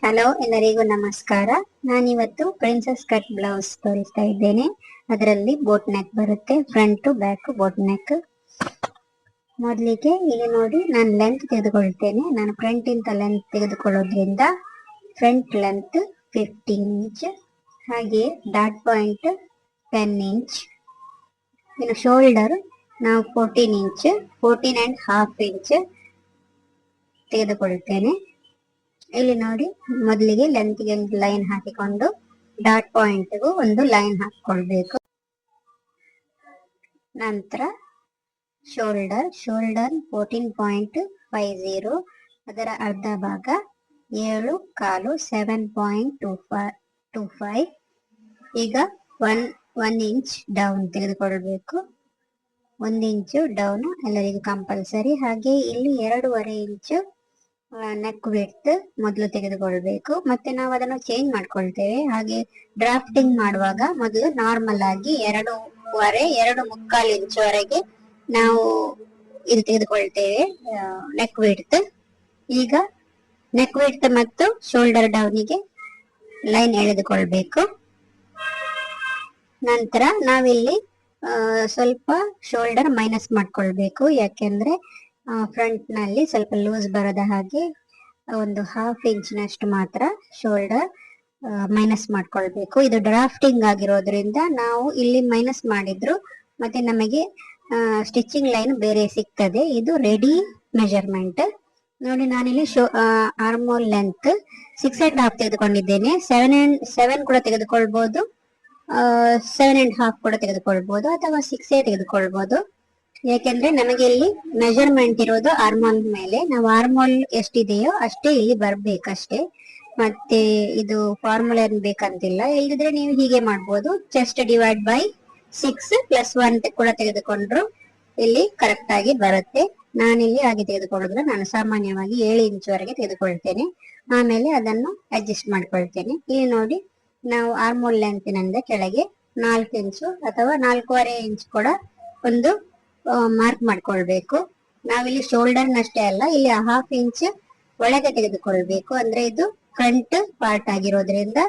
Hello, ಎಲ್ಲರಿಗೂ ನಮಸ್ಕಾರ. ನಾನಿವತ್ತು ಪ್ರಿನ್ಸಸ್ ಕಟ್ ಬ್ಲೌಸ್ ತೋರಿಸ್ತಾ ಇದ್ದೇನೆ. ಅದರಲ್ಲಿ ಬೋಟ್ ನೆಕ್ ಬರುತ್ತೆ ಫ್ರಂಟ್ ಬ್ಯಾಕ್ ಬೋಟ್ ನೆಕ್ ಮೊದಲಿಗೆ ಇಲ್ಲಿ ನೋಡಿ, ನಾನು ಲೆಂತ್ ತೆಗೆದುಕೊಳ್ತೇನೆ. ನಾನು ಫ್ರಂಟ್ ಇಂತ ಲೆಂತ್ ತೆಗೆದುಕೊಳ್ಳೋದ್ರಿಂದ ಫ್ರಂಟ್ ಲೆಂತ್ ಫಿಫ್ಟೀನ್ ಇಂಚ್ ಹಾಗೆ ಡಾಟ್ ಪಾಯಿಂಟ್ ಟೆನ್ ಇಂಚ್ ಇನ್ನು ಶೋಲ್ಡರ್ ನಾವು fourteen inch fourteen and half inch ತೆಗೆದುಕೊಳ್ತೇನೆ. ಇಲ್ಲಿ ನೋಡಿ, ಮೊದಲಿಗೆ ಲೆಂತ್ಗೆ ಒಂದು ಲೈನ್ ಹಾಕಿಕೊಂಡು ಡಾಟ್ ಪಾಯಿಂಟ್ಗೂ ಒಂದು ಲೈನ್ ಹಾಕಿಕೊಳ್ಳಬೇಕು ನಂತರ shoulder shoulder fourteen point five zero ಅದರ ಅರ್ಧ ಭಾಗ ಏಳು, ಕಾಲು seven point two five two five ಈಗ ಒನ್ ಒನ್ ಇಂಚ್ ಡೌನ್ ತೆಗೆದುಕೊಳ್ಬೇಕು. ಒಂದು ಇಂಚು ಡೌನ್ ಎಲ್ಲರಿಗೂ ಕಂಪಲ್ಸರಿ ಹಾಗೆ ಇಲ್ಲಿ ಎರಡೂವರೆ ಇಂಚು ನೆಕ್ ವಿಡ್ತ್ ಮೊದಲು ತೆಗೆದುಕೊಳ್ಬೇಕು. ಮತ್ತೆ ನಾವು ಅದನ್ನು ಚೇಂಜ್ ಮಾಡ್ಕೊಳ್ತೇವೆ. ಹಾಗೆ ಡ್ರಾಫ್ಟಿಂಗ್ ಮಾಡುವಾಗ ಮೊದಲು ನಾರ್ಮಲ್ ಆಗಿ ಎರಡೂವರೆ ಎರಡು ಮುಕ್ಕಾಲು ಇಂಚುವರೆಗೆ ನಾವು ಇದು ತೆಗೆದುಕೊಳ್ತೇವೆ ನೆಕ್ ವಿಡ್ತ್ ಈಗ ನೆಕ್ ವಿಡ್ತ್ ಮತ್ತು ಶೋಲ್ಡರ್ ಡೌನಿಗೆ ಲೈನ್ ಎಳೆದುಕೊಳ್ಬೇಕು. ನಂತರ ನಾವಿಲ್ಲಿ ಸ್ವಲ್ಪ ಶೋಲ್ಡರ್ ಮೈನಸ್ ಮಾಡ್ಕೊಳ್ಬೇಕು. ಯಾಕೆಂದ್ರೆ ಫ್ರಂಟ್ನಲ್ಲಿ ಸ್ವಲ್ಪ ಲೂಸ್ ಬರದ ಹಾಗೆ ಒಂದು ಹಾಫ್ ಇಂಚಿನಷ್ಟು ಮಾತ್ರ ಶೋಲ್ಡರ್ ಮೈನಸ್ ಮಾಡ್ಕೊಳ್ಬೇಕು. ಇದು ಡ್ರಾಫ್ಟಿಂಗ್ ಆಗಿರೋದ್ರಿಂದ ನಾವು ಇಲ್ಲಿ ಮೈನಸ್ ಮಾಡಿದ್ರು ಮತ್ತೆ ನಮಗೆ ಸ್ಟಿಚಿಂಗ್ ಲೈನ್ ಬೇರೆ ಸಿಗ್ತದೆ. ಇದು ರೆಡಿ ಮೆಜರ್ಮೆಂಟ್ ನೋಡಿ, ನಾನಿಲ್ಲಿ show armhole length six and half ತೆಗೆದುಕೊಂಡಿದ್ದೇನೆ. ಸೆವೆನ್ ಅಂಡ್ ಸೆವೆನ್ ಕೂಡ ತೆಗೆದುಕೊಳ್ಬಹುದು ಸೆವೆನ್ ಅಂಡ್ ಹಾಫ್ ಕೂಡ ತೆಗೆದುಕೊಳ್ಬಹುದು ಅಥವಾ ಸಿಕ್ಸ್ ತೆಗೆದುಕೊಳ್ಬಹುದು ಯಾಕೆಂದ್ರೆ ನಮಗೆ ಇಲ್ಲಿ ಮೆಜರ್ಮೆಂಟ್ ಇರೋದು ಹಾರ್ಮೋನ್ ಮೇಲೆ. ನಾವು ಹಾರ್ಮೋನ್ ಎಷ್ಟಿದೆಯೋ ಅಷ್ಟೇ ಇಲ್ಲಿ ಬರ್ಬೇಕಷ್ಟೇ. ಮತ್ತೆ ಇದು ಫಾರ್ಮುಲಾ ಏನ್ ಬೇಕಂತಿಲ್ಲ. ಇಲ್ಲದಿದ್ರೆ ನೀವು ಹೀಗೆ ಮಾಡ್ಬೋದು. Chest divide by six plus one ಕೂಡ ತೆಗೆದುಕೊಂಡ್ರು ಇಲ್ಲಿ ಕರೆಕ್ಟ್ ಆಗಿ ಬರುತ್ತೆ. ನಾನಿಲ್ಲಿ ಹಾಗೆ ತೆಗೆದುಕೊಳ್ಳೋದ್ರೆ ನಾನು ಸಾಮಾನ್ಯವಾಗಿ ಏಳು ಇಂಚುವರೆಗೆ ತೆಗೆದುಕೊಳ್ತೇನೆ. ಆಮೇಲೆ ಅದನ್ನು ಅಡ್ಜಸ್ಟ್ ಮಾಡ್ಕೊಳ್ತೇನೆ. ಇಲ್ಲಿ ನೋಡಿ, ನಾವು ಆರ್ಮೋಲ್ ನಂದ ಕೆಳಗೆ ನಾಲ್ಕು ಇಂಚು ಅಥವಾ ನಾಲ್ಕೂವರೆ ಇಂಚ್ ಕೂಡ ಒಂದು ಮಾರ್ಕ್ ಮಾಡ್ಕೊಳ್ಬೇಕು. ನಾವಿಲ್ಲಿ ಶೋಲ್ಡರ್ ನಷ್ಟೇ ಅಲ್ಲ, ಇಲ್ಲಿ ಹಾಫ್ ಇಂಚ್ ಒಳಗೆ ತೆಗೆದುಕೊಳ್ಬೇಕು. ಅಂದ್ರೆ ಇದು ಫ್ರಂಟ್ ಪಾರ್ಟ್ ಆಗಿರೋದ್ರಿಂದ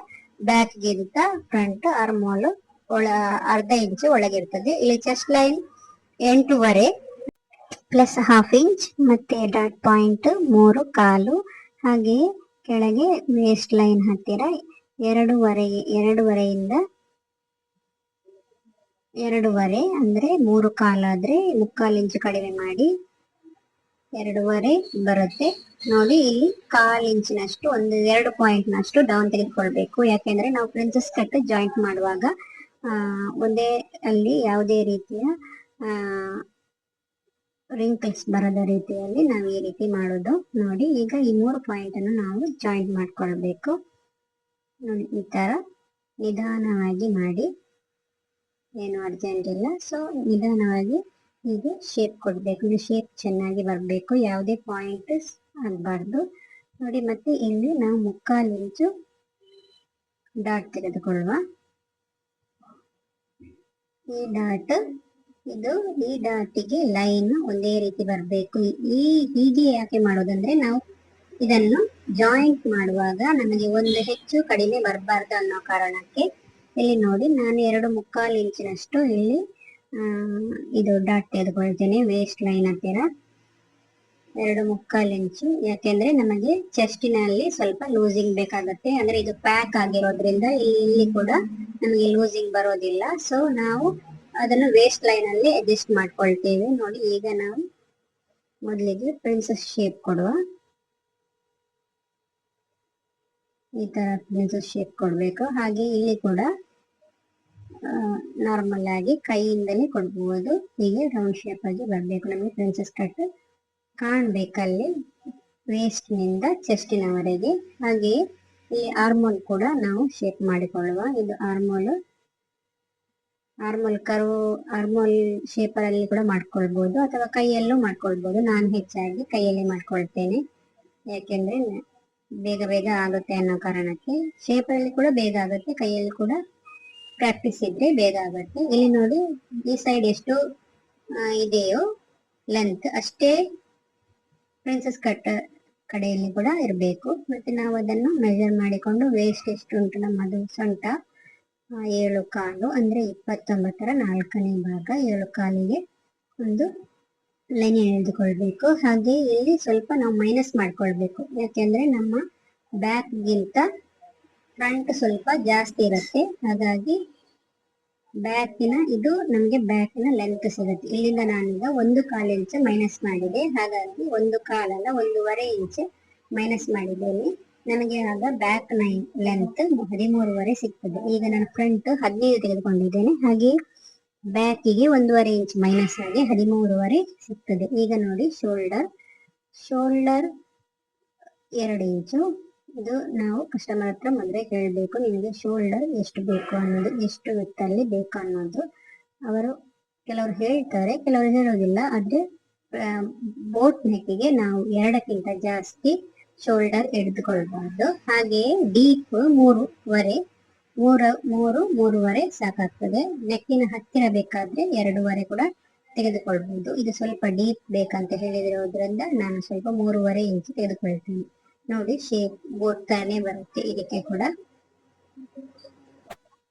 ಬ್ಯಾಕ್ ಗಿಂತ ಫ್ರಂಟ್ ಆರ್ಮೋಲ್ ಒಳ, ಅರ್ಧ ಇಂಚ್ ಒಳಗಿರ್ತದೆ ಇಲ್ಲಿ ಚೆಸ್ಟ್ ಲೈನ್ ಎಂಟೂವರೆ ಪ್ಲಸ್ ಹಾಫ್ ಇಂಚ್ ಮತ್ತೆ ಡಾಟ್ ಪಾಯಿಂಟ್ ಮೂರು ಕಾಲು ಹಾಗೆ ಕೆಳಗೆ ವೇಸ್ಟ್ ಲೈನ್ ಹತ್ತಿರ ಎರಡೂವರೆ, ಎರಡೂವರೆಯಿಂದ ಎರಡೂವರೆ ಅಂದ್ರೆ ಮೂರು ಕಾಲಾದ್ರೆ ಮುಕ್ಕಾಲು ಇಂಚು ಕಡಿಮೆ ಮಾಡಿ ಎರಡೂವರೆ ಬರುತ್ತೆ. ನೋಡಿ, ಇಲ್ಲಿ ಕಾಲು ಇಂಚಿನಷ್ಟು ಒಂದು ಎರಡು ಪಾಯಿಂಟ್ನಷ್ಟು ಡೌನ್ ತೆಗೆದುಕೊಳ್ಬೇಕು. ಯಾಕೆಂದ್ರೆ ನಾವು ಪ್ರಿನ್ಸಸ್ ಕಟ್ ಜಾಯಿಂಟ್ ಮಾಡುವಾಗ ಒಂದೇ ಅಲ್ಲಿ ಯಾವುದೇ ರೀತಿಯ ರಿಂಕಲ್ಸ್ ಬರದ ರೀತಿಯಲ್ಲಿ ನಾವು ಈ ರೀತಿ ಮಾಡೋದು. ನೋಡಿ, ಈಗ ಈ ಮೂರು ಪಾಯಿಂಟ್ ಅನ್ನು ನಾವು ಜಾಯಿಂಟ್ ಮಾಡ್ಕೊಳ್ಬೇಕು. ನೋಡಿ, ಈ ತರ ನಿಧಾನವಾಗಿ ಮಾಡಿ. ಏನು ಅರ್ಜೆಂಟ್ ಇಲ್ಲ. ಸೊ ನಿಧಾನವಾಗಿ ಹೀಗೆ ಶೇಪ್ ಕೊಡಬೇಕು. ಇದು ಶೇಪ್ ಚೆನ್ನಾಗಿ ಬರಬೇಕು. ಯಾವುದೇ ಪಾಯಿಂಟ್ ಆಗಬಾರ್ದು. ನೋಡಿ, ಮತ್ತೆ ಇಲ್ಲಿ ನಾವು ಮುಕ್ಕಾಲು ಇಂಚು ಡಾಟ್ ತೆಗೆದುಕೊಳ್ಳುವ. ಈ ಡಾಟ್ ಇದು ಈ ಡಾಟಿಗೆ ಲೈನ್ ಒಂದೇ ರೀತಿ ಬರಬೇಕು. ಈ ಹೀಗೆ ಯಾಕೆ ಮಾಡೋದಂದ್ರೆ ನಾವು ಇದನ್ನು ಜಾಯಿಂಟ್ ಮಾಡುವಾಗ ನಮಗೆ ಒಂದು ಹೆಚ್ಚು ಕಡಿಮೆ ಬರಬಾರ್ದು ಅನ್ನೋ ಕಾರಣಕ್ಕೆ ಇಲ್ಲಿ ನೋಡಿ, ನಾನು ಎರಡು ಮುಕ್ಕಾಲು ಇಂಚಿನಷ್ಟು ಇಲ್ಲಿ ಇದು ಡಾಟ್ ತೆಗೆದುಕೊಳ್ತೇನೆ ವೇಸ್ಟ್ ಲೈನ್ ಹತ್ತಿರ. ಎರಡು ಮುಕ್ಕಾಲು ಇಂಚು, ಯಾಕೆಂದ್ರೆ ನಮಗೆ ಚೆಸ್ಟಿನಲ್ಲಿ ಸ್ವಲ್ಪ ಲೂಸಿಂಗ್ ಬೇಕಾಗುತ್ತೆ. ಅಂದ್ರೆ ಇದು ಪ್ಯಾಕ್ ಆಗಿರೋದ್ರಿಂದ ಇಲ್ಲಿ ಕೂಡ ನಮಗೆ ಲೂಸಿಂಗ್ ಬರೋದಿಲ್ಲ. ಸೊ ನಾವು ಅದನ್ನು ವೇಸ್ಟ್ ಲೈನ್ ಅಲ್ಲಿ ಅಡ್ಜಸ್ಟ್ ಮಾಡ್ಕೊಳ್ತೇವೆ. ನೋಡಿ, ಈಗ ನಾವು ಮೊದಲಿಗೆ ಪ್ರಿನ್ಸಸ್ ಶೇಪ್ ಕೊಡುವ. ಈ ತರ ಪ್ರಿನ್ಸಸ್ ಶೇಪ್ ಕೊಡಬೇಕು. ಹಾಗೆ ಇಲ್ಲಿ ಕೂಡ ನಾರ್ಮಲ್ ಆಗಿ ಕೈಯಿಂದಲೇ ಕೊಡ್ಬೋದು. ಹೀಗೆ ರೌಂಡ್ ಶೇಪ್ ಆಗಿ ಬರಬೇಕು. ನಮಗೆ ಪ್ರಿನ್ಸಸ್ ಕಟ್ ಕಾಣಬೇಕಲ್ಲಿ ವೇಸ್ಟ್ನಿಂದ ಚೆಸ್ಟಿನವರೆಗೆ ಹಾಗೆ ಈ ಆರ್ಮೋಲ್ ಕೂಡ ನಾವು ಶೇಪ್ ಮಾಡಿಕೊಳ್ಳುವ. ಇದು ಆರ್ಮೋಲ್ ಆರ್ಮೋಲ್ ಕರ್ವ್ ಆರ್ಮೋಲ್ ಶೇಪಲ್ಲಿ ಕೂಡ ಮಾಡ್ಕೊಳ್ಬೋದು. ಅಥವಾ ಕೈಯಲ್ಲೂ ಮಾಡ್ಕೊಳ್ಬೋದು. ನಾನು ಹೆಚ್ಚಾಗಿ ಕೈಯಲ್ಲಿ ಮಾಡ್ಕೊಳ್ತೇನೆ. ಯಾಕೆಂದ್ರೆ ಬೇಗ ಬೇಗ ಆಗುತ್ತೆ ಅನ್ನೋ ಕಾರಣಕ್ಕೆ ಶೇಪಲ್ಲಿ ಕೂಡ ಬೇಗ ಆಗುತ್ತೆ, ಕೈಯಲ್ಲಿ ಕೂಡ ಪ್ರಾಕ್ಟೀಸ್ ಇದ್ರೆ ಬೇಗ ಆಗುತ್ತೆ. ಇಲ್ಲಿ ನೋಡಿ, ಈ ಸೈಡ್ ಎಷ್ಟು ಇದೆಯೋ ಲೆಂತ್ ಅಷ್ಟೇ ಪ್ರಿನ್ಸಸ್ ಕಟ್ ಕಡೆಯಲ್ಲಿ ಕೂಡ ಇರಬೇಕು. ಮತ್ತೆ ನಾವು ಅದನ್ನು ಮೆಜರ್ ಮಾಡಿಕೊಂಡು ವೇಸ್ಟ್ ಎಷ್ಟು ಉಂಟು ನಮ್ಮದು ಸೊಂಟ ಏಳು ಕಾಲು, ಅಂದ್ರೆ ಇಪ್ಪತ್ತೊಂಬತ್ತರ ನಾಲ್ಕನೇ ಭಾಗ, ಏಳು ಕಾಲಿಗೆ ಒಂದು ಲೈನ್ ಎಳೆದುಕೊಳ್ಬೇಕು. ಹಾಗೆ ಇಲ್ಲಿ ಸ್ವಲ್ಪ ನಾವು ಮೈನಸ್ ಮಾಡ್ಕೊಳ್ಬೇಕು. ಯಾಕೆಂದ್ರೆ ನಮ್ಮ ಬ್ಯಾಕ್ಗಿಂತ ಫ್ರಂಟ್ ಸ್ವಲ್ಪ ಜಾಸ್ತಿ ಇರುತ್ತೆ. ಹಾಗಾಗಿ ಬ್ಯಾಕಿನ ಇದು ನಮಗೆ ಬ್ಯಾಕಿನ ಲೆಂತ್ ಸಿಗುತ್ತೆ. ಇಲ್ಲಿಂದ ನಾನೀಗ ಒಂದು ಕಾಲು ಇಂಚ್ ಮೈನಸ್ ಮಾಡಿದೆ. ಹಾಗಾಗಿ ಒಂದು ಕಾಲಲ್ಲ ಒಂದೂವರೆ ಇಂಚ್ ಮೈನಸ್ ಮಾಡಿದ್ದೇನೆ. ನನಗೆ ಆಗ ಬ್ಯಾಕ್ ನೈನ್ ಲೆಂತ್ ಹದಿಮೂರುವರೆ ಸಿಗ್ತದೆ. ಈಗ ನಾನು ಫ್ರಂಟ್ ಹದಿನೈದು ತೆಗೆದುಕೊಂಡಿದ್ದೇನೆ. ಹಾಗೆ ಬ್ಯಾಕಿಗೆ ಒಂದೂವರೆ ಇಂಚ್ ಮೈನಸ್ ಆಗಿ ಹದಿಮೂರುವರೆ ಸಿಗ್ತದೆ. ಈಗ ನೋಡಿ ಶೋಲ್ಡರ್ ಶೋಲ್ಡರ್ ಎರಡು ಇಂಚು ಇದು ನಾವು ಕಸ್ಟಮರ್ ಹತ್ರ ಮೊದಲೇ ಹೇಳಬೇಕು, ನಿಮಗೆ ಶೋಲ್ಡರ್ ಎಷ್ಟು ಬೇಕು ಅನ್ನೋದು, ಎಷ್ಟು ವಿತ್ತಲ್ಲಿ ಬೇಕು ಅನ್ನೋದು. ಅವರು ಕೆಲವರು ಹೇಳ್ತಾರೆ, ಕೆಲವರು ಹೇಳೋದಿಲ್ಲ, ಆದ್ರೆ ಬೋಟ್ ನೆಕ್ಕಿಗೆ ನಾವು ಎರಡಕ್ಕಿಂತ ಜಾಸ್ತಿ ಶೋಲ್ಡರ್ ಎಡ್ದುಕೊಳ್ಬಾರ್ದು. ಹಾಗೆಯೇ ಡೀಪ್ ಮೂರುವರೆ ಮೂರ, ಮೂರು, ಮೂರುವರೆ ಸಾಕಾಗ್ತದೆ. ನೆಕ್ಕಿನ ಹತ್ತಿರ ಬೇಕಾದ್ರೆ ಎರಡೂವರೆ ಕೂಡ ತೆಗೆದುಕೊಳ್ಬಹುದು. ಇದು ಸ್ವಲ್ಪ ಡೀಪ್ ಬೇಕಂತ ಹೇಳಿದಿರೋದ್ರಿಂದ ನಾನು ಸ್ವಲ್ಪ ಮೂರುವರೆ ಇಂಚು ತೆಗೆದುಕೊಳ್ತೇನೆ. ನೋಡಿ, ಶೇಪ್ ಬೋಟ್ ತಾನೇ ಬರುತ್ತೆ ಇದಕ್ಕೆ ಕೂಡ.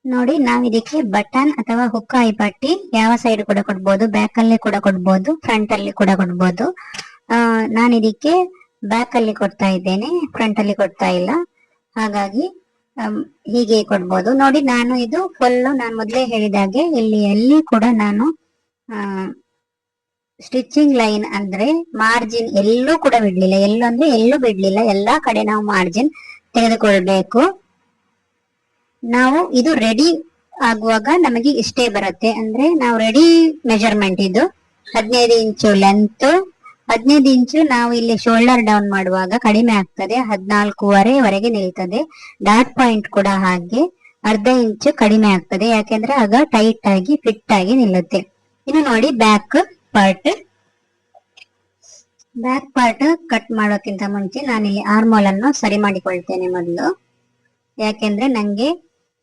ನೋಡಿ, ನಾವು ಇದಕ್ಕೆ ಬಟನ್ ಅಥವಾ ಹುಕ್ಕಾಯಿ ಪಟ್ಟಿ ಯಾವ ಸೈಡ್ ಕೂಡ ಕೊಡ್ಬೋದು ಬ್ಯಾಕ್ ಅಲ್ಲಿ ಕೂಡ ಕೊಡ್ಬೋದು ಫ್ರಂಟ್ ಅಲ್ಲಿ ಕೂಡ ಕೊಡ್ಬೋದು. ನಾನು ಇದಕ್ಕೆ ಬ್ಯಾಕ್ ಅಲ್ಲಿ ಕೊಡ್ತಾ ಇದ್ದೇನೆ ಫ್ರಂಟ್ ಅಲ್ಲಿ ಕೊಡ್ತಾ ಇಲ್ಲ. ಹಾಗಾಗಿ ಹೀಗೆ ಕೊಡ್ಬೋದು. ನೋಡಿ, ನಾನು ಇದು ಫುಲ್ ನಾನು ಮೊದಲೇ ಹೇಳಿದಾಗೆ ಇಲ್ಲಿ, ಎಲ್ಲಿ ಕೂಡ ನಾನು ಸ್ಟಿಚಿಂಗ್ ಲೈನ್ ಅಂದ್ರೆ ಮಾರ್ಜಿನ್ ಎಲ್ಲೂ ಕೂಡ ಬಿಡ್ಲಿಲ್ಲ. ಎಲ್ಲೂ ಅಂದ್ರೆ ಎಲ್ಲೂ ಬಿಡ್ಲಿಲ್ಲ. ಎಲ್ಲಾ ಕಡೆ ನಾವು ಮಾರ್ಜಿನ್ ತೆಗೆದುಕೊಳ್ಬೇಕು. ನಾವು ಇದು ರೆಡಿ ಆಗುವಾಗ ನಮಗೆ ಇಷ್ಟೇ ಬರುತ್ತೆ. ಅಂದ್ರೆ ನಾವು ರೆಡಿ ಮೆಜರ್ಮೆಂಟ್ ಇದು. ಹದಿನೈದು ಇಂಚು ಲೆಂತ್ ಹದಿನೈದು ಇಂಚು ನಾವು ಇಲ್ಲಿ ಶೋಲ್ಡರ್ ಡೌನ್ ಮಾಡುವಾಗ ಕಡಿಮೆ ಆಗ್ತದೆ. ಹದಿನಾಲ್ಕೂವರೆ ವರೆಗೆ ನಿಲ್ತದೆ. ಡಾಟ್ ಪಾಯಿಂಟ್ ಕೂಡ ಹಾಗೆ ಅರ್ಧ ಇಂಚು ಕಡಿಮೆ ಆಗ್ತದೆ. ಯಾಕೆಂದ್ರೆ ಆಗ ಟೈಟ್ ಆಗಿ ಫಿಟ್ ಆಗಿ ನಿಲ್ಲುತ್ತೆ. ಇನ್ನು ನೋಡಿ back part back part cut ಮಾಡೋಕ್ಕಿಂತ ಮುಂಚೆ ನಾನಿಲ್ಲಿ ಆರ್ಮೋಲ್ ಅನ್ನು ಸರಿ ಮಾಡಿಕೊಳ್ತೇನೆ ಮೊದಲು. ಯಾಕೆಂದ್ರೆ ನಂಗೆ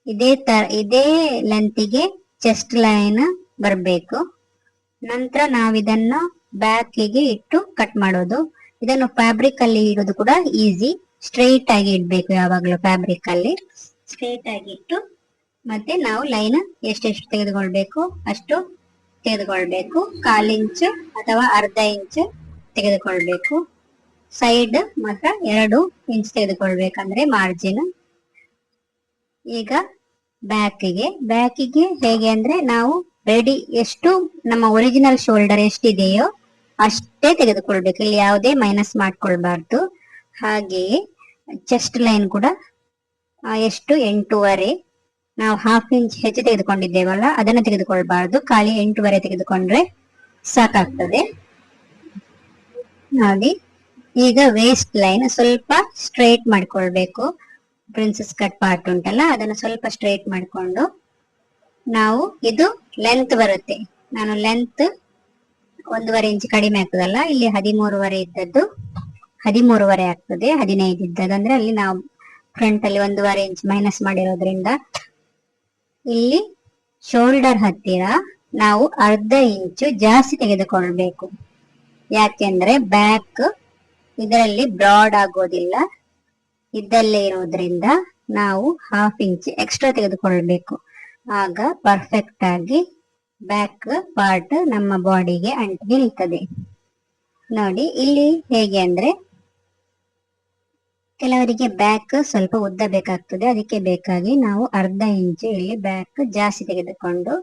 ಇದೇ ತರ, ಇದೇ ಲೆಂತಿಗೆ ಚೆಸ್ಟ್ ಲೈನ್ ಬರಬೇಕು. ನಂತರ ನಾವಿದನ್ನು ಬ್ಯಾಕಿಗೆ ಇಟ್ಟು ಕಟ್ ಮಾಡೋದು. ಇದನ್ನು ಫ್ಯಾಬ್ರಿಕ್ ಅಲ್ಲಿ ಇಡೋದು ಕೂಡ ಈಸಿ ಸ್ಟ್ರೈಟ್ ಆಗಿ ಇಡ್ಬೇಕು ಯಾವಾಗ್ಲೂ ಫ್ಯಾಬ್ರಿಕ್ ಅಲ್ಲಿ. ಸ್ಟ್ರೈಟ್ ಆಗಿ ಇಟ್ಟು ಮತ್ತೆ ನಾವು ಲೈನ್ ಎಷ್ಟೆಷ್ಟು ತೆಗೆದುಕೊಳ್ಬೇಕು? ಅಷ್ಟು ತೆಗೆದುಕೊಳ್ಬೇಕು. ಕಾಲು ಇಂಚು ಅಥವಾ ಅರ್ಧ ಇಂಚು ತೆಗೆದುಕೊಳ್ಬೇಕು. ಸೈಡ್ ಮಾತ್ರ ಎರಡು ಇಂಚ್ ತೆಗೆದುಕೊಳ್ಬೇಕಂದ್ರೆ ಮಾರ್ಜಿನ್ ಈಗ ಬ್ಯಾಕಿಗೆ ಬ್ಯಾಕಿಗೆ ಹೇಗೆ ಅಂದ್ರೆ ನಾವು ರೆಡಿ ಎಷ್ಟು ನಮ್ಮ ಒರಿಜಿನಲ್ ಶೋಲ್ಡರ್ ಎಷ್ಟಿದೆಯೋ ಅಷ್ಟೇ ತೆಗೆದುಕೊಳ್ಬೇಕು. ಇಲ್ಲಿ ಯಾವುದೇ ಮೈನಸ್ ಮಾಡ್ಕೊಳ್ಬಾರ್ದು. ಹಾಗೆಯೇ ಚೆಸ್ಟ್ ಲೈನ್ ಕೂಡ ಎಷ್ಟು? ಎಂಟೂವರೆ. ನಾವು ಹಾಫ್ ಇಂಚ್ ಹೆಚ್ಚು ತೆಗೆದುಕೊಂಡಿದ್ದೇವಲ್ಲ, ಅದನ್ನು ತೆಗೆದುಕೊಳ್ಬಾರ್ದು. ಖಾಲಿ ಎಂಟೂವರೆ ತೆಗೆದುಕೊಂಡ್ರೆ ಸಾಕಾಗ್ತದೆ. ನೋಡಿ ಈಗ ವೇಸ್ಟ್ ಲೈನ್ ಸ್ವಲ್ಪ ಸ್ಟ್ರೈಟ್ ಮಾಡ್ಕೊಳ್ಬೇಕು. ಪ್ರಿನ್ಸಸ್ ಕಟ್ ಪಾರ್ಟ್ ಉಂಟಲ್ಲ, ಅದನ್ನು ಸ್ವಲ್ಪ ಸ್ಟ್ರೈಟ್ ಮಾಡ್ಕೊಂಡು, ನಾವು ಇದು ಲೆಂತ್ ಬರುತ್ತೆ. ನಾನು ಲೆಂತ್ ಒಂದೂವರೆ ಇಂಚ್ ಕಡಿಮೆ ಆಗ್ತದಲ್ಲ? ಇಲ್ಲಿ ಹದಿಮೂರುವರೆ ಇದ್ದದ್ದು ಹದಿಮೂರುವರೆ ಆಗ್ತದೆ, ಹದಿನೈದು ಇದ್ದದ್ದು. ಅಂದ್ರೆ ಅಲ್ಲಿ ನಾವು ಫ್ರಂಟ್ ಅಲ್ಲಿ ಒಂದೂವರೆ ಇಂಚ್ ಮೈನಸ್ ಮಾಡಿರೋದ್ರಿಂದ ಇಲ್ಲಿ ಶೋಲ್ಡರ್ ಹತ್ತಿರ ನಾವು ಅರ್ಧ ಇಂಚು ಜಾಸ್ತಿ ತೆಗೆದುಕೊಳ್ಬೇಕು. ಯಾಕೆಂದ್ರೆ ಬ್ಯಾಕ್ ಇದರಲ್ಲಿ ಬ್ರಾಡ್ ಆಗೋದಿಲ್ಲ. ಇದ್ದಲ್ಲೇ ಇರೋದ್ರಿಂದ ನಾವು ಹಾಫ್ ಇಂಚ್ ಎಕ್ಸ್ಟ್ರಾ ತೆಗೆದುಕೊಳ್ಬೇಕು. ಆಗ ಪರ್ಫೆಕ್ಟ್ ಆಗಿ ಬ್ಯಾಕ್ ಪಾರ್ಟ್ ನಮ್ಮ ಬಾಡಿಗೆ ಅಂಟಿ ನಿಲ್ತದೆ. ನೋಡಿ, ಇಲ್ಲಿ ಹೇಗೆ ಅಂದ್ರೆ ಕೆಲವರಿಗೆ ಬ್ಯಾಕ್ ಸ್ವಲ್ಪ ಉದ್ದ ಬೇಕಾಗ್ತದೆ. ಅದಕ್ಕೆ ಬೇಕಾಗಿ ನಾವು ಅರ್ಧ ಇಂಚು ಇಲ್ಲಿ ಬ್ಯಾಕ್ ಜಾಸ್ತಿ ತೆಗೆದುಕೊಂಡು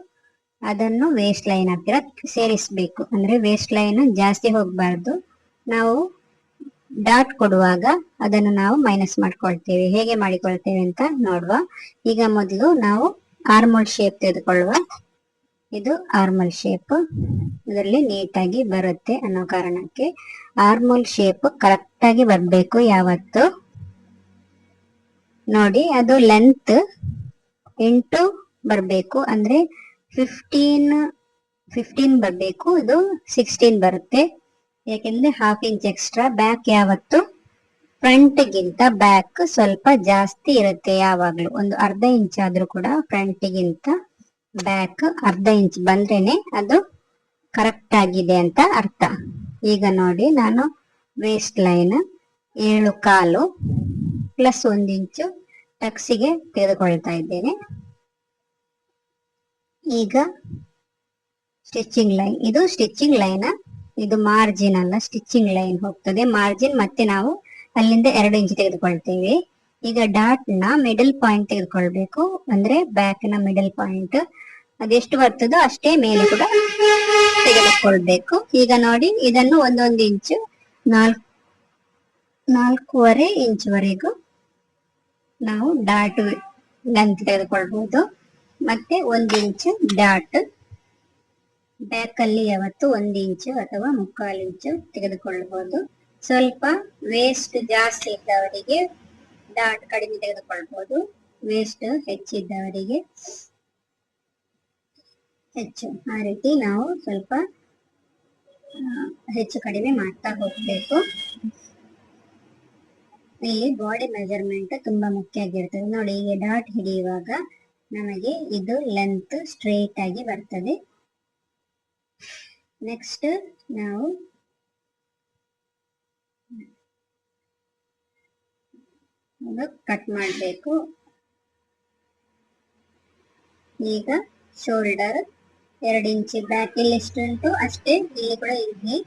ಅದನ್ನು ವೇಸ್ಟ್ ಲೈನ್ ಹತ್ತಿರ ಸೇರಿಸಬೇಕು. ಅಂದ್ರೆ ವೇಸ್ಟ್ ಲೈನ್ ಜಾಸ್ತಿ ಹೋಗಬಾರ್ದು. ನಾವು ಡಾಟ್ ಕೊಡುವಾಗ ಅದನ್ನು ನಾವು ಮೈನಸ್ ಮಾಡ್ಕೊಳ್ತೇವೆ. ಹೇಗೆ ಮಾಡಿಕೊಳ್ತೇವೆ ಅಂತ ನೋಡುವ. ಈಗ ಮೊದಲು ನಾವು ಆರ್ಮೋಲ್ ಶೇಪ್ ತೆಗೆದುಕೊಳ್ಳುವ ಇದು ಆರ್ಮಲ್ ಶೇಪ್. ಇದರಲ್ಲಿ ನೀಟಾಗಿ ಬರುತ್ತೆ ಅನ್ನೋ ಕಾರಣಕ್ಕೆ ಆರ್ಮಲ್ ಶೇಪ್ ಕರೆಕ್ಟ್ ಆಗಿ ಬರಬೇಕು ಯಾವತ್ತು. ನೋಡಿ, ಅದು ಲೆಂತ್ ಎಂಟು ಬರಬೇಕು. ಅಂದ್ರೆ ಫಿಫ್ಟೀನ್ ಫಿಫ್ಟೀನ್ ಬರಬೇಕು. ಇದು ಸಿಕ್ಸ್ಟೀನ್ ಬರುತ್ತೆ. ಯಾಕೆಂದ್ರೆ ಹಾಫ್ ಇಂಚ್ ಎಕ್ಸ್ಟ್ರಾ ಬ್ಯಾಕ್ ಯಾವತ್ತು? ಫ್ರಂಟ್ ಗಿಂತ ಬ್ಯಾಕ್ ಸ್ವಲ್ಪ ಜಾಸ್ತಿ ಇರುತ್ತೆ ಯಾವಾಗಲೂ. ಒಂದು ಅರ್ಧ ಇಂಚ್ ಆದ್ರೂ ಕೂಡ ಫ್ರಂಟ್ ಗಿಂತ. ಬ್ಯಾಕ್ ಅರ್ಧ ಇಂಚ್ ಬಂದ್ರೇನೆ ಅದು ಕರೆಕ್ಟ್ ಆಗಿದೆ ಅಂತ ಅರ್ಥ. ಈಗ ನೋಡಿ ನಾನು ವೇಸ್ಟ್ ಲೈನ್ ಏಳು ಕಾಲು ಪ್ಲಸ್ ಒಂದು ಇಂಚು ಟಕ್ಸಿಗೆ ತೆಗೆದುಕೊಳ್ತಾ ಇದ್ದೇನೆ. ಈಗ ಸ್ಟಿಚಿಂಗ್ ಲೈನ್ ಇದು ಸ್ಟಿಚಿಂಗ್ ಲೈನ್ ಇದು ಮಾರ್ಜಿನ್ ಅಲ್ಲ ಸ್ಟಿಚಿಂಗ್ ಲೈನ್ ಹೋಗ್ತದೆ. ಮಾರ್ಜಿನ್ ಮತ್ತೆ ನಾವು ಅಲ್ಲಿಂದ ಎರಡು ಇಂಚ್ ತೆಗೆದುಕೊಳ್ತೇವೆ. ಈಗ ಡಾಟ್ನ ಮಿಡಲ್ ಪಾಯಿಂಟ್ ತೆಗೆದುಕೊಳ್ಬೇಕು. ಅಂದ್ರೆ ಬ್ಯಾಕ್ನ ಮಿಡಲ್ ಪಾಯಿಂಟ್ ಅದೆಷ್ಟು ಬರ್ತದೋ ಅಷ್ಟೇ ಮೇಲೆ ಕೂಡ ತೆಗೆದುಕೊಳ್ಬೇಕು. ಈಗ ನೋಡಿ, ಇದನ್ನು ಒಂದೊಂದು ಇಂಚು, ನಾಲ್ಕು, ನಾಲ್ಕೂವರೆ ಇಂಚ್ವರೆಗೂ ನಾವು ಡಾಟ್ ಲೆಂತ್ ತೆಗೆದುಕೊಳ್ಬಹುದು ಮತ್ತೆ ಒಂದು ಇಂಚು ಡಾಟ್. ಬ್ಯಾಕ್ ಅಲ್ಲಿ ಯಾವತ್ತು ಒಂದು ಇಂಚು ಅಥವಾ ಮುಕ್ಕಾಲು ಇಂಚು ತೆಗೆದುಕೊಳ್ಳಬಹುದು ಸ್ವಲ್ಪ ವೇಸ್ಟ್ ಜಾಸ್ತಿ ಇದ್ದವರಿಗೆ ಡಾಟ್ ಕಡಿಮೆ ತೆಗೆದುಕೊಳ್ಬಹುದು ವೇಸ್ಟ್ ಹೆಚ್ಚಿದ್ದವರಿಗೆ ಹೆಚ್ಚು. ಆ ರೀತಿ ನಾವು ಸ್ವಲ್ಪ ಹೆಚ್ಚು ಕಡಿಮೆ ಮಾಡ್ತಾ ಹೋಗ್ಬೇಕು. ಇಲ್ಲಿ ಬಾಡಿ ಮೆಜರ್ಮೆಂಟ್ ತುಂಬಾ ಮುಖ್ಯ ಆಗಿರ್ತದೆ. ನೋಡಿ ಈಗ ಡಾಟ್ ಹಿಡಿಯುವಾಗ ನಮಗೆ ಇದು ಲೆಂತ್ ಸ್ಟ್ರೇಟ್ ಆಗಿ ಬರ್ತದೆ. ನೆಕ್ಸ್ಟ್ ನಾವು ಕಟ್ ಮಾಡಬೇಕು. ಈಗ ಶೋಲ್ಡರ್ ಎರಡು ಇಂಚ್ ಬ್ಯಾಕ್ ಇಲ್ಲಿ ಎಷ್ಟು ಉಂಟು ಅಷ್ಟೇ, ಇಲ್ಲಿ ಕೂಡ ಇದೆ.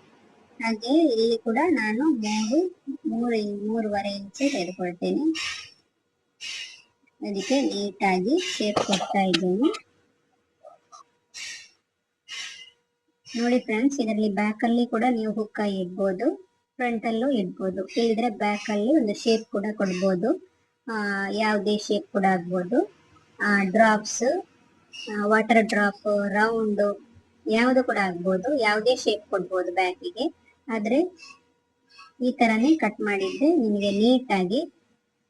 ಹಾಗೆ ಇಲ್ಲಿ ಕೂಡ ನಾನು ಮೂರು ಮೂರು ಮೂರುವರೆ ಇಂಚು ತೆಗೆದುಕೊಳ್ತೇನೆ. ಅದಕ್ಕೆ ನೀಟಾಗಿ ಶೇಪ್ ಕೊಡ್ತಾ ಇದ್ದೇನೆ. ನೋಡಿ ಫ್ರೆಂಡ್ಸ್ ಇದರಲ್ಲಿ ಬ್ಯಾಕ್ ಅಲ್ಲಿ ಕೂಡ ನೀವು ಹುಕ್ಕ ಇಡ್ಬೋದು ಫ್ರಂಟ್ ಅಲ್ಲೂ ಇಡ್ಬೋದು. ಇಲ್ಲದ್ರೆ ಬ್ಯಾಕ್ ಅಲ್ಲಿ ಒಂದು ಶೇಪ್ ಕೂಡ ಕೊಡ್ಬೋದು. ಯಾವುದೇ ಶೇಪ್ ಕೂಡ ಆಗ್ಬೋದು. ಡ್ರಾಪ್ಸ್ ವಾಟರ್ ಡ್ರಾಪ್ ರೌಂಡ್ ಯಾವುದು ಕೂಡ ಆಗ್ಬೋದು. ಯಾವುದೇ ಶೇಪ್ ಕೊಡ್ಬೋದು ಬ್ಯಾಕಿಗೆ ಆದ್ರೆ ಈ ತರನೇ ಕಟ್ ಮಾಡಿದ್ರೆ ನಿಮಗೆ ನೀಟಾಗಿ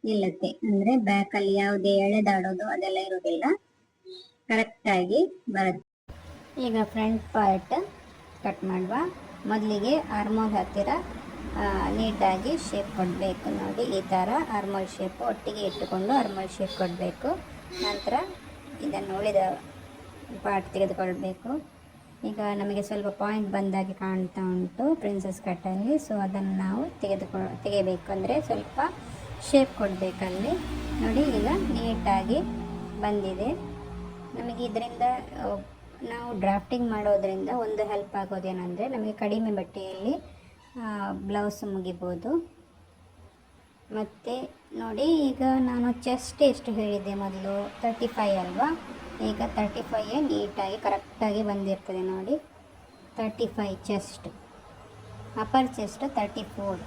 ನಿಲ್ಲುತ್ತೆ. ಅಂದ್ರೆ ಬ್ಯಾಕ್ ಅಲ್ಲಿ ಯಾವುದೇ ಎಳೆದಾಡೋದು ಅದೆಲ್ಲ ಇರೋದಿಲ್ಲ ಕರೆಕ್ಟ್ ಆಗಿ ಬರುತ್ತೆ. ಈಗ ಫ್ರಂಟ್ ಪಾರ್ಟ್ ಕಟ್ ಮಾಡುವ. ಮೊದಲಿಗೆ ಆರ್ಮೋಲ್ ಹತ್ತಿರ ನೀಟಾಗಿ ಶೇಪ್ ಕೊಡಬೇಕು. ನೋಡಿ, ಈ ಥರ ಆರ್ಮೋಲ್ ಶೇಪ್ ಒಟ್ಟಿಗೆ ಇಟ್ಟುಕೊಂಡು ಆರ್ಮೋಲ್ ಶೇಪ್ ಕೊಡಬೇಕು. ನಂತರ ಇದನ್ನು ಉಳಿದ ಪಾರ್ಟ್ ತೆಗೆದುಕೊಳ್ಬೇಕು. ಈಗ ನಮಗೆ ಸ್ವಲ್ಪ ಪಾಯಿಂಟ್ ಬಂದಾಗೆ ಕಾಣ್ತಾ ಉಂಟು ಪ್ರಿನ್ಸಸ್ ಕಟ್ಟಲ್ಲಿ ಸೊ ಅದನ್ನು ನಾವು ತೆಗೆದುಕೊ, ತೆಗೆಯಬೇಕು ಅಂದರೆ ಸ್ವಲ್ಪ ಶೇಪ್ ಕೊಡಬೇಕಲ್ಲಿ. ನೋಡಿ, ಈಗ ನೀಟಾಗಿ ಬಂದಿದೆ. ನಮಗೆ ಇದರಿಂದ, ನಾವು ಡ್ರಾಫ್ಟಿಂಗ್ ಮಾಡೋದರಿಂದ ಒಂದು ಹೆಲ್ಪ್ ಆಗೋದೇನೆಂದರೆ, ನಮಗೆ ಕಡಿಮೆ ಬಟ್ಟೆಯಲ್ಲಿ ಬ್ಲೌಸ್ ಮುಗಿಬೋದು. ಮತ್ತು ನೋಡಿ, ಈಗ ನಾನು ಚೆಸ್ಟ್ ಎಷ್ಟು ಹೇಳಿದ್ದೆ ಮೊದಲು? ತರ್ಟಿ ಫೈ ಅಲ್ವಾ? ಈಗ ತರ್ಟಿ ಫೈಯೇ ನೀಟಾಗಿ ಕರೆಕ್ಟಾಗಿ ಬಂದಿರ್ತದೆ ನೋಡಿ. Thirty five chest upper chest thirty four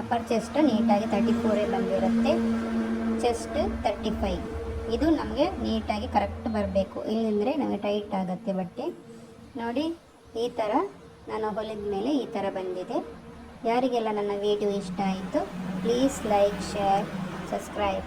upper chest ನೀಟಾಗಿ ತರ್ಟಿ ಫೋರೇ ಬಂದಿರುತ್ತೆ. ಚೆಸ್ಟ್ ತರ್ಟಿ ಫೈ ಇದು ನಮಗೆ ನೀಟಾಗಿ ಕರೆಕ್ಟ್ ಬರಬೇಕು. ಇಲ್ಲಂದರೆ ನಮಗೆ ಟೈಟ್ ಆಗುತ್ತೆ ಬಟ್ಟೆ. ನೋಡಿ, ಈ ಥರ ನಾನು ಹೊಲಿದ ಮೇಲೆ ಈ ಥರ ಬಂದಿದೆ. ಯಾರಿಗೆಲ್ಲ ನನ್ನ ವಿಡಿಯೋ ಇಷ್ಟ ಆಯಿತು ಪ್ಲೀಸ್ ಲೈಕ್ ಶೇರ್ ಸಬ್ಸ್ಕ್ರೈಬ್